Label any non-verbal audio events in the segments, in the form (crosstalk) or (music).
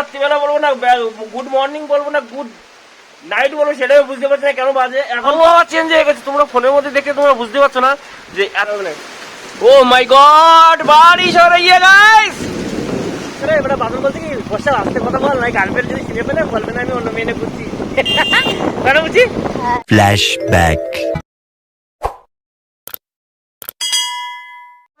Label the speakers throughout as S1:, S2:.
S1: রাত্রিবেলা বলব না গুড মর্নিং বলব না গুড নাইট বলব সেটাও বুঝতে পারছি না কেন বাজে। এখন আবার চেঞ্জ হয়ে গেছে তোমরা ফোনের মধ্যে দেখে তোমরা বুঝতে পারছ না যে ও মাই গড বাড়ি সরাইয়ে গাইস আরে বাদল বলছে কি বর্ষা আসতে কথা বল নাই গার্লফ্রেন্ড যদি চিনে পেলে বলবে না আমি অন্য মেয়ে করছি কেন বুঝছি?
S2: Flashback.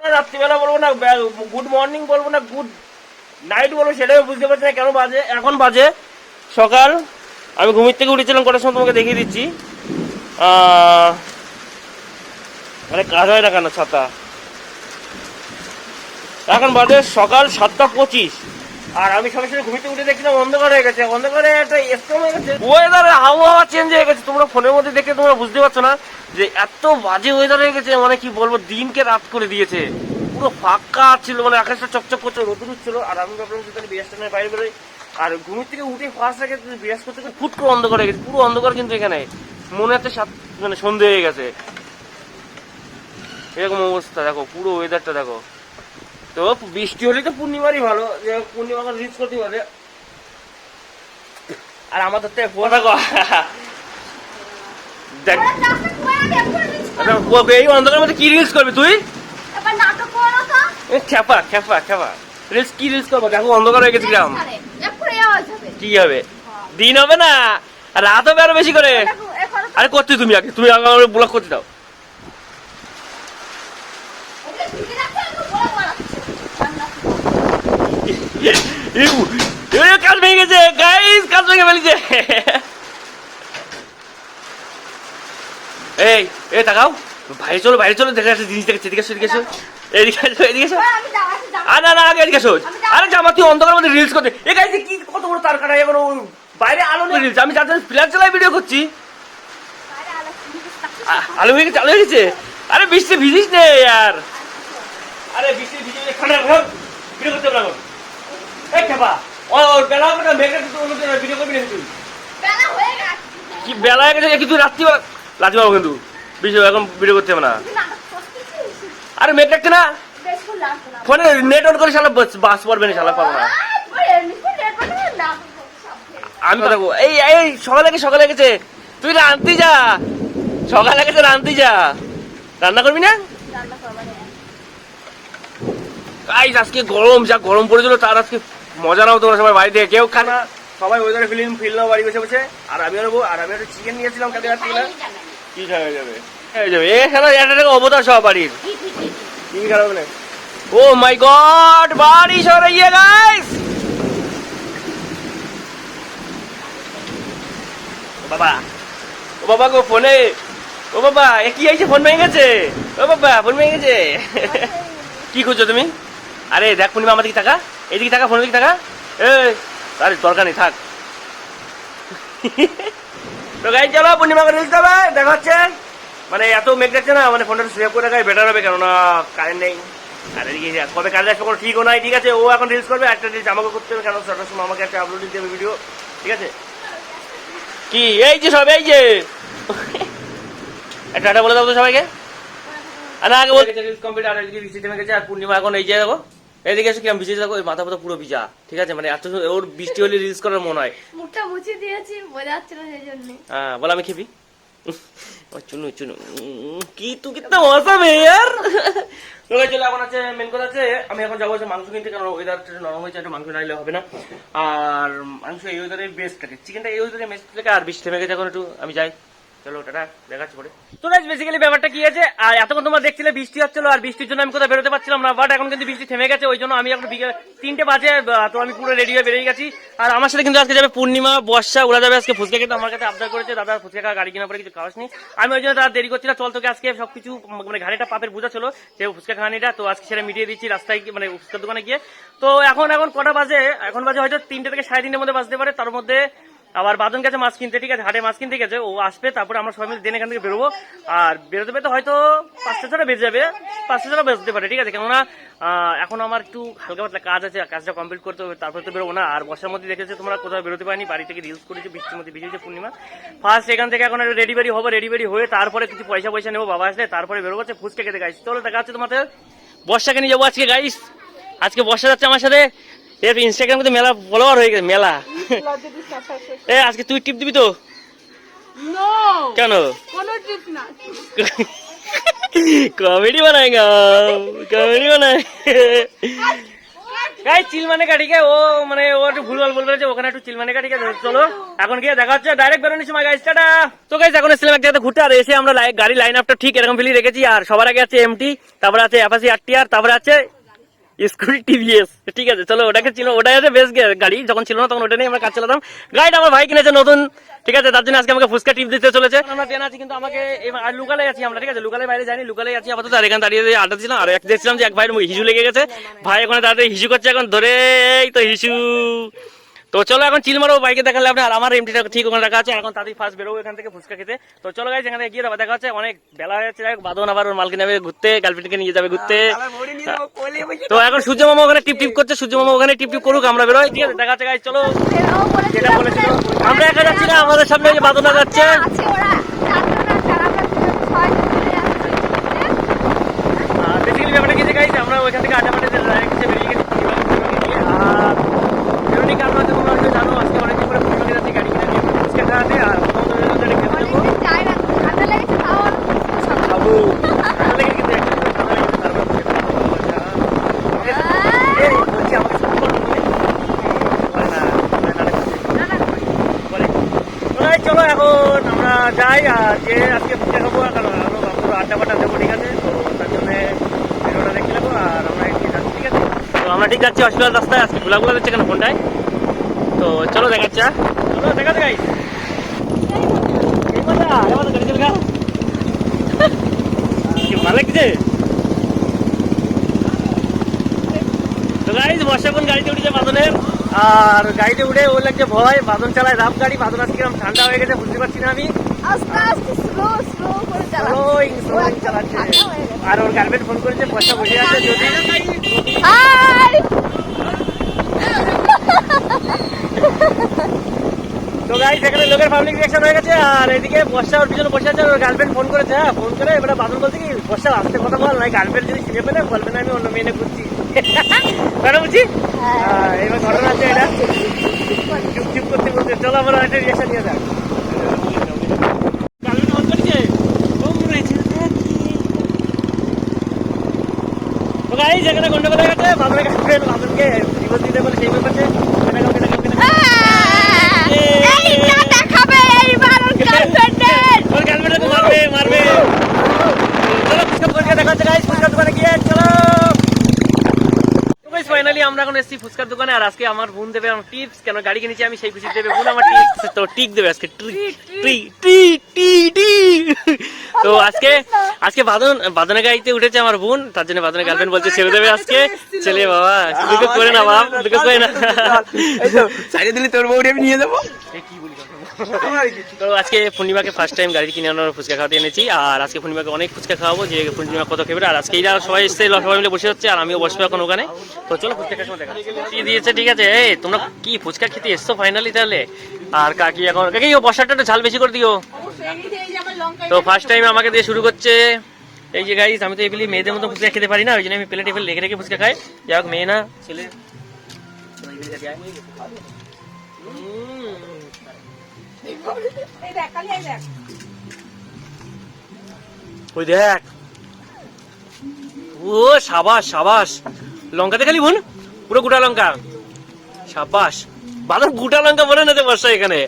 S1: রাত্রিবেলা বলব না গুড মর্নিং বলব না গুড নাইট বলব সেটাও বুঝতে পারছি না কেন বাজে। এখন বাজে সকাল। আমি ঘুমির থেকে উঠেছিলাম, কটার সময় তোমাকে দেখিয়ে দিচ্ছি। মানে কাজ হয় না কেন, ছাতা? এখন বাজে সকাল সাতটা পঁচিশ। আর আমি সঙ্গে সঙ্গে ঘুমিতে উঠে দেখছিলাম, অন্ধকার হয়ে গেছে। অন্ধকারে একটা স্ট্রম হয়ে গেছে। ওয়েদারে আবহাওয়া চেঞ্জ হয়ে গেছে। তোমরা ফোনের মধ্যে দেখে তোমরা বুঝতে পারছ না যে এত বাজে ওয়েদার হয়ে গেছে মানে কি বলব, দিনকে রাত করে দিয়েছে। পুরো ফাঁকা ছিল মানে আকাশটা চকচক করছে রোদ ছিল আর আমি ভাবলাম যে তাহলে বিরাজ টানের বাইরে বেরোই। আর ঘুমির থেকে উঠে ফার্স্ট আগে বিরাজ করতে করতে ফুট করে অন্ধকার হয়ে গেছে পুরো অন্ধকার কিন্তু এখানে। মনে হচ্ছে সাত মানে সন্ধে হয়ে গেছে। এরকম অবস্থা দেখো পুরো ওয়েদারটা দেখো। তো বৃষ্টি হলে তো পূর্ণিমারই ভালো যে পূর্ণিমা রিচ করতে পারে আর আমাদের তো ফোন দেখ। আচ্ছা, এই অন্ধকারের মধ্যে কি রিলস করবি তুই
S3: এবার নাটক করো তো
S1: এ, খেপা খেপা। রিলস কি রিলস করব? দেখো অন্ধকার হয়ে গেছে গ্রাম। কি হবে? দিন হবে না। রাত হবে আরও বেশি করে।
S3: দেখো,
S1: আরে করতে তুমি আগে। তুমি আগে আমার ব্লক করতে দাও। কাজ ভেঙে গেছে। গাইস কাজ ভেঙে ফেলেছে। এই এই তাকাও। বাইরে চলো বাইরে চলো দেখা যাচ্ছে জিনিস এদিকে এসো, এদিকে এসো। এদিকে এসো। এসো। আর না না আগে এদিকে এসো। আরে জামা তুই মধ্যে রিলস করতে এ কি কত বড় তার কাটা এখন ও বাইরে আলো নেই। রিলস আমি ফ্ল্যাশ চালাই ভিডিও করছি।
S3: বাইরে আলো ফুটে থাকছে।
S1: হয়ে গেছে আলো হয়ে গেছে। আরে বৃষ্টি ভিজিস নে আরে। বৃষ্টি ভিজে খানা ঘর ভিডিও করতে পারব এই খেপা। ও ওর বেলা অন্য ভিডিও করবি না তুই?
S3: বেলা হয়ে গেছে।
S1: কি বেলা হয়ে গেছে কিন্তু রাত্রিবেলা কিন্তু। বৃষ্টি এখন ভিডিও করতে হবে না? আরে মেঘ দেখছে না। ফোনে নেট অন করে শালা বাস- পড়বে না শালা পাবো না। আমি দেখো এই এই সকালে গেছে সকালে গেছে তুই রান্তি যা। সকালে গেছে রান্তি যা। রান্না করবি না? গাইস আজকে গরম যা গরম পড়েছিল তার আজকে মজা নাও তোমরা সবাই বাড়িতে। কেউ খানা সবাই ওয়েদারে ফিল্ম ফিল নাও বাড়ি বসে বসে। আর আমি নেব আর আমি একটা চিকেন নিয়েছিলাম কালকে রাত্রিবেলা। কি খাওয়া হয়ে যাবে হয়ে যাবে এ খেলা একটা অবতার সব বাড়ির। বাবা ও বাবা গো ফোনে ও বাবা এ কি হয়েছে? ফোন ভেঙে গেছে। ও বাবা ফোন ভেঙে গেছে। (laughs) কি খুঁজছো তুমি? আরে দেখ পূর্ণিমা আমার দিকে টাকা এইদিকে টাকা ফোনের দিকে টাকা এই আরে দরকার নেই থাক। (laughs) তো গাই চলো পূর্ণিমা করে দিতে হবে দেখা হচ্ছে। মানে এত মেঘ দেখছে না মানে ফোনটা সেভ করে রাখাই বেটার হবে কেননা কারেন্ট নেই। আর এদিকে কবে কাজে আসবে কোনো ঠিকও নাই ঠিক আছে? ও এখন রিলস করবে একটা রিলস আমাকে করতে হবে কেন সটার সময় আমাকে একটা আপলোড দিতে হবে ভিডিও ঠিক আছে? কি এই যে সব এই যে! (laughs) একটা টাটা বলে দাও তো সবাইকে। আর আগে বলতে রিলস কমপ্লিট আর এদিকে বৃষ্টি থেমে গেছে আর পূর্ণিমা এখন এই যে দেখো এদিকে এসে কিরম ভিজে ওই মাথা পাতা পুরো ভিজা ঠিক আছে? মানে এত ওর বৃষ্টি হলে রিলস করার মনে হয়।
S3: মুখটা মুছে দিয়েছি বোঝা যাচ্ছে না সেই জন্য।
S1: হ্যাঁ বল আমি খেপি। (laughs) ও চুনু চুনু। কি তুই কিতনা অসাম হে ইয়ার লোকে চলে এখন আছে মেন কথা আছে আমি এখন যাব মাংস কিনতে, কারণ ওয়েদারটা নরম হয়েছে, একটু মাংস নাইলে হবে না। আর মাংস এই ওয়েদারে বেস্ট থাকে চিকেনটা এই ওয়েদারে বেস্ট থাকে আর বৃষ্টি গেছে, এখন একটু আমি যাই। চলো টাটা বৃষ্টি হচ্ছিল আর বৃষ্টির জন্য আমি কোথাও বেরোতে পারছিলাম না বাট এখন কিন্তু বৃষ্টি থেমে গেছে, ওই জন্য আমি এখন বিকেল তিনটে বাজে তো আমি পুরো রেডি হয়ে বেরিয়ে গেছি। আর আমার সাথে কিন্তু পূর্ণিমা, বর্ষা, ওরা যাবে আজকে ফুচকা খেতে, আমার কাছে আবদার করেছে, দাদা ফুচকা গাড়ি কেনার পরে কিছু খাওয়াস নি। আমি ওই জন্য তার দেরি করছিলাম চল তোকে আজকে সবকিছু মানে ঘাড়িটা পাপের বোঝা ছিল সে ফুচকা খাওয়ানিটা তো আজকে সেটা মিটিয়ে দিচ্ছি রাস্তায় মানে ফুচকার দোকানে গিয়ে। তো এখন এখন কটা বাজে, এখন বাজে হয়তো তিনটে থেকে সাড়ে তিনটের মধ্যে বাজতে পারে, তার মধ্যে আবার বাদন গেছে, মাছ কিনতে, ঠিক আছে? হাটে মাছ কিনতে গেছে, ও আসবে, তারপরে আমরা সবাই মিলে দেন এখান থেকে বেরোবো। আর বেরোতে বেরোতে হয়তো পাঁচটা ছটা বেজে যাবে, পাঁচটা ছটা বেজতে পারে, ঠিক আছে? কেননা এখন আমার একটু হালকা পাতলা কাজ আছে, কাজটা কমপ্লিট করতে হবে, তারপরে তো বেরোবো না। আর বর্ষার মধ্যে দেখেছ তোমরা কোথাও বেরোতে পারিনি, বাড়ি থেকে রিলস করেছে, বৃষ্টির মধ্যে ভিজেছে পূর্ণিমা। ফার্স্ট এখান থেকে এখন রেডি বেরি হব রেডি বেরি হয়ে তারপরে কিছু পয়সা পয়সা নেব, বাবা আসলে, তারপরে বেরোবো ফুচকা খেতে গাইছি চলো, দেখা যাচ্ছে তোমাদের বর্ষাকে নিয়ে যাব আজকে গাইস আজকে বর্ষা যাচ্ছে আমার সাথে, এর ইনস্টাগ্রাম কিন্তু মেলা ফলোয়ার হয়ে গেছে, মেলা। এ আজকে তুই টিপ দিবি তো? কেন? কমেডি বানায়গা কমেডি বানায় গাই চিল মানে কাটিকে ও মানে ও একটু ভুলভাল বলবে ওখানে একটু চিল মানে কাটিকে চলো। এখন গিয়ে দেখা হচ্ছে ডাইরেক্ট বেরোনি সময় গাইস টাটা। তো গাইস এখন এসেছিলাম এক জায়গাতে ঘুরতে আর এসে আমরা গাড়ি লাইন আপটা ঠিক এরকম ফিলি রেখেছি আর সবার আগে আছে এমটি তারপরে আছে অ্যাপাসি আর তারপরে আছে স্কুটি টিভিএস। ঠিক আছে, চলো, ওটাকে ছিল ওটাই আছে বেশ গাড়ি, যখন ছিল না তখন ওটা নিয়ে আমরা কাজ চালাতাম। গাড়িটা আমার ভাই কিনেছে নতুন, ঠিক আছে, তার জন্য আজকে আমাকে ফুচকা টিপ দিতে চলেছে। আমরা ট্রেন আছি, কিন্তু আমাকে আর লুকালে আছি আমরা, ঠিক আছে, লুকালে বাইরে যাইনি লুকালে আছি আপাতত। আর এখানে দাঁড়িয়ে আড্ডা ছিলাম আর এক দেখছিলাম যে এক ভাইয়ের হিসু লেগে গেছে। ভাই ওখানে দাঁড়িয়ে হিসু করছে, এখন ধরে এই তো হিসু। তো চলো এখন চিল মারো বাইকে দেখালে আপনি আর আমার এমটিটা ঠিক ওখানে রাখা আছে। এখন তাড়াতাড়ি ফার্স্ট বেরোবো এখান থেকে ফুচকা খেতে। তো চলো গাইজ এখানে গিয়ে দেখা হচ্ছে। অনেক বেলা হয়ে যাচ্ছে। বাদন আবার ওর মালকে নেবে ঘুরতে গার্লফ্রেন্ডকে নিয়ে যাবে ঘুরতে। তো এখন সূর্য মামা ওখানে টিপ টিপ করছে সূর্য মামা ওখানে টিপ টিপ করুক আমরা বেরোই। ঠিক আছে দেখা যাচ্ছে গাইজ চলো। যেটা বলেছিল আমরা একা যাচ্ছি না আমাদের সামনে বাদনা যাচ্ছে।
S3: আছে চার আমরা দুজন ছয়জন মিলে যাচ্ছি।
S1: বেসিক্যালি ব্যাপারটা কি যে গাইজ আমরা ওইখান থেকে আড্ডা মাঠে ডাইরেক্ট বেরিয়ে গেছি পূর্ণিমাকে নিয়ে। আর ভেরোনিকা আমরা তো তোমরা হয়তো জানো আজকে অনেকদিন পরে গাড়ি কিনে নিয়ে ফুচকা খাওয়াতে আর চলো এখন আমরা যাই আর যে আজকে খাব আর কারণ আরও পুরো আড্ডা দেবো ঠিক আছে? তো তার জন্য ভিডিওটা দেখে নেব আর আমরা ঠিক আছে? তো আমরা ঠিক যাচ্ছি হসপিটাল রাস্তায় আজকে খোলাগুলো দিচ্ছে কেন ফোনটায়? তো চলো দেখাচ্ছে চলো গাড়ি চলে গেল কি ভালো লাগছে? তো গাইজ বর্ষাপন গাড়িতে উঠেছে বাদনের আর গাড়িতে উঠে ও লাগছে ভয় বাদন চালায় রাফ গাড়ি বাদন আজকে কিরম ঠান্ডা হয়ে গেছে বুঝতে পারছি না আমি।
S3: হয়ে।
S1: আর ওর গার্লফ্রেন্ড ফোন করেছে পয়সা বসে আছে যদি তো গাইজ এখানে লোকের পাবলিক রিয়াকশন হয়ে গেছে আর এদিকে বর্ষা ওর পিছনে বসে আছে ওর গার্লফ্রেন্ড ফোন করেছে হ্যাঁ ফোন করে এবার বাদন বলছে কি বর্ষা আসতে কথা বল নাই গার্লফ্রেন্ড যদি ছিঁড়ে ফেলে বলবে না আমি অন্য মেয়ে খুঁজছি। (laughs) কেন বুঝছি? হ্যাঁ, এবার ঘটনা আছে এটা। চুপ চুপ করতে করতে চলো আমরা একটা রিয়াকশন নিয়ে যাক গাইজ এখানে গন্ডগোল হয়ে গেছে বাদনের গার্লফ্রেন্ড বাদনকে ডিভোর্স দিতে বলে সেই ব্যাপারে এটা কাউকে এটা কাউকে এটা কাউকে।
S3: দেখাবে এইবার ওর গার্লফ্রেন্ডের
S1: ওর গার্লফ্রেন্ডকে মারবে মারবে। চলো ফুচকা দোকানে দেখা গাইস ফুচকার দোকানে গিয়ে চলো। ফাইনালি আমরা এখন এসেছি ফুচকার দোকানে আর আজকে আমার বোন দেবে আমার টিপস কেন গাড়ি কিনেছি আমি সেই খুশি দেবে বোন আমার টিপস তো টিক দেবে আজকে ট্রি ট্রি টি টি টি তো আজকে আজকে বাদন বাদনের গাড়িতে উঠেছে আমার বোন তার জন্য বাদনের গার্লফ্রেন্ড বলছে ছেড়ে দেবে আজকে? ছেলে বাবা করে না বাপ দুঃখ করে না।
S4: দিলে তোর বউরে আমি নিয়ে যাব।
S1: তো আজকে পূর্ণিমাকে ফার্স্ট টাইম গাড়ি কিনে আনার ফুচকা খাওয়াতে এনেছি, আর আজকে পূর্ণিমাকে অনেক ফুচকা খাওয়াবো, যে পূর্ণিমা কত খেবে আর আজকে এরা সবাই এসছে সবাই মিলে বসে হচ্ছে, আর আমিও বসবো এখন ওখানে। তো চলো ফুচকা কি দিয়েছে, ঠিক আছে? এই, তোমরা কি ফুচকা খেতে এসছো ফাইনালি তাহলে? আর কাকি এখন, কাকি, ও ঝাল বেশি করে দিও। তো ফার্স্ট টাইম আমাকে দিয়ে শুরু করছে। এই যে গাইস আমি তো এগুলি মেয়েদের মতো ফুচকা খেতে পারি না, ওই জন্য আমি প্লেটে টেবিল লেগে রেখে ফুচকা খাই। যাই হোক, মেয়ে না, ছেলে। ওই দেখ। ও, সাবাস সাবাস। লঙ্কাতে খালি বোন, পুরো গোটা লঙ্কা। সাবাস। বাদর গোটা লঙ্কা বলে না বর্ষা এখানে।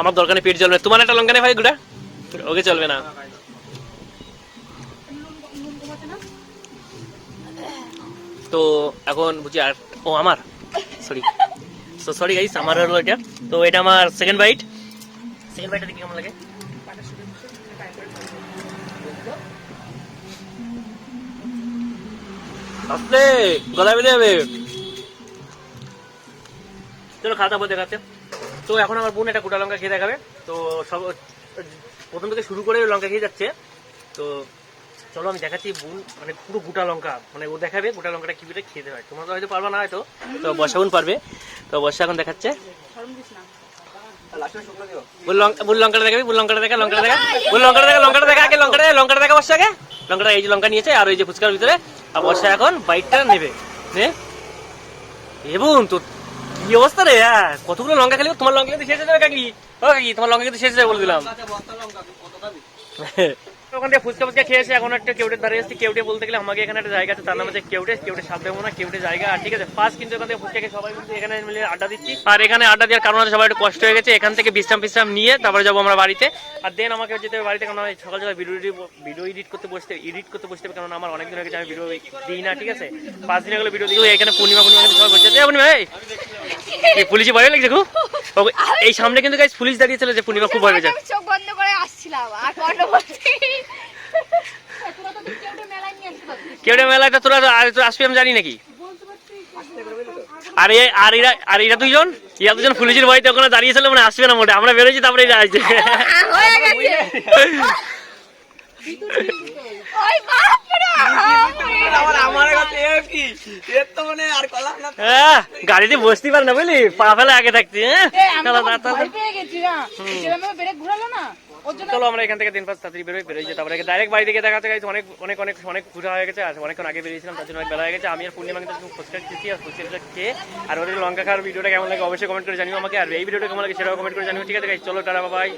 S1: আমার দরকার নেই, পেট চলবে তোমার একটা লঙ্কা নেই ভাই, গোটা? ওকে, চলবে না। তো, এখন বুঝি আর ও, আমার। সরি সো সরি গাইস আমার হলো এটা। তো এটা আমার সেকেন্ড বাইট সেকেন্ড বাইটটা দেখি কেমন লাগে। আসলে গলা বেঁধে যাবে। চলো খাওয়া দাওয়া দেখাচ্ছে। তো এখন আমার বোন একটা গোটা লঙ্কা খেয়ে দেখাবে। তো সব প্রথম থেকে শুরু করে লঙ্কা খেয়ে যাচ্ছে। তো চলো আমি দেখাচ্ছি বোন মানে পুরো গোটা লঙ্কা। মানে ও দেখাবে গোটা লঙ্কাটা কীভাবে খেতে হয়। তোমরা তো হয়তো পারবা না হয়তো। তো বর্ষা বোন পারবে। তো বর্ষা এখন দেখাচ্ছে। বুল লঙ্কাটা দেখাবি বুল লঙ্কাটা দেখা লঙ্কাটা দেখা। বুল লঙ্কাটা দেখা লঙ্কাটা দেখা আগে লঙ্কাটা লঙ্কাটা দেখা বর্ষা আগে লঙ্কাটা এই যে লঙ্কা নিয়েছে আর ওই যে ফুচকার ভিতরে। আর বর্ষা এখন বাইকটা নেবে। নে। এবং তো কি অবস্থা রে? হ্যাঁ কতগুলো লঙ্কা খেলে? তোমার লঙ্কা কিন্তু শেষ হয়ে যাবে কাকি। ও কাকি তোমার লঙ্কা কিন্তু শেষ হয়ে বলে দিলাম। (laughs) ওখান থেকে ফুচকা ফুচকা খেয়ে এসে এখন একটা কেউটে দাঁড়িয়ে এসেছি কেউটে বলতে গেলে আমাকে এখানে একটা জায়গা আছে, তার নাম কেউটে কেউটে সাপ দেবো না, কেউটে জায়গা ঠিক আছে ফার্স্ট কিন্তু এখান থেকে ফুচকা খেয়ে সবাই কিন্তু এখানে মিলে আড্ডা দিচ্ছি। আর এখানে আড্ডা দেওয়ার কারণে সবাই একটু কষ্ট হয়ে গেছে, এখান থেকে বিশ্রাম বিশ্রাম নিয়ে তারপরে যাব আমরা বাড়িতে। আর দেন আমাকে যেতে হবে বাড়িতে, কারণ আমি সকাল সকাল ভিডিও ভিডিও এডিট করতে বসতে এডিট করতে বসতে হবে, কারণ আমার অনেকদিন আগে আমি ভিডিও দিই না, ঠিক আছে? পাঁচ দিন আগে ভিডিও দিই। এখানে পূর্ণিমা পূর্ণিমা সবাই বসে এই! এই পুলিশে ভয় লাগছে খুব। এই সামনে কিন্তু পুলিশ দাঁড়িয়ে যে পূর্ণিমা খুব ভয় পেয়েছে।
S3: চোখ বন্ধ করে আসছিলাম, আর
S1: কেউটা মেলাটা তোরা আসবি আমি জানি নাকি? আর আর এরা আর এরা দুইজন? এরা দুজন পুলিশের ভয়তে ওখানে দাঁড়িয়েছিল মানে আসবে না মোটে। আমরা বেরোচ্ছি তারপরে এরা আসছে
S3: হয়ে
S1: গাড়িতে বসতে পারে না বুঝলি? পা ফেলে আগে থাকছি হ্যাঁ? চলো, আমরা এখান থেকে দিন পাঁচ তাড়াতাড়ি বেরোই বেরোই যেতে ডাইরেক্ট বাড়ি থেকে দেখাতে গেছে অনেক অনেক অনেক অনেক ঘুরা হয়ে গেছে আর অনেকক্ষণ আগে বেরিয়েছিলাম তার জন্য অনেক বেলা হয়ে গেছে। আমি আর পূর্ণিমা কিন্তু ফুচকা খেয়েছি আর ফুচকাটা খেয়ে আর ওদের লঙ্কা খাওয়ার ভিডিওটা কেমন লাগে অবশ্যই কমেন্ট করে জানিও আমাকে। আর এই ভিডিওটা কেমন লাগে সেটাও কমেন্ট করে জানিও। ঠিক আছে চলো টাটা বাবাই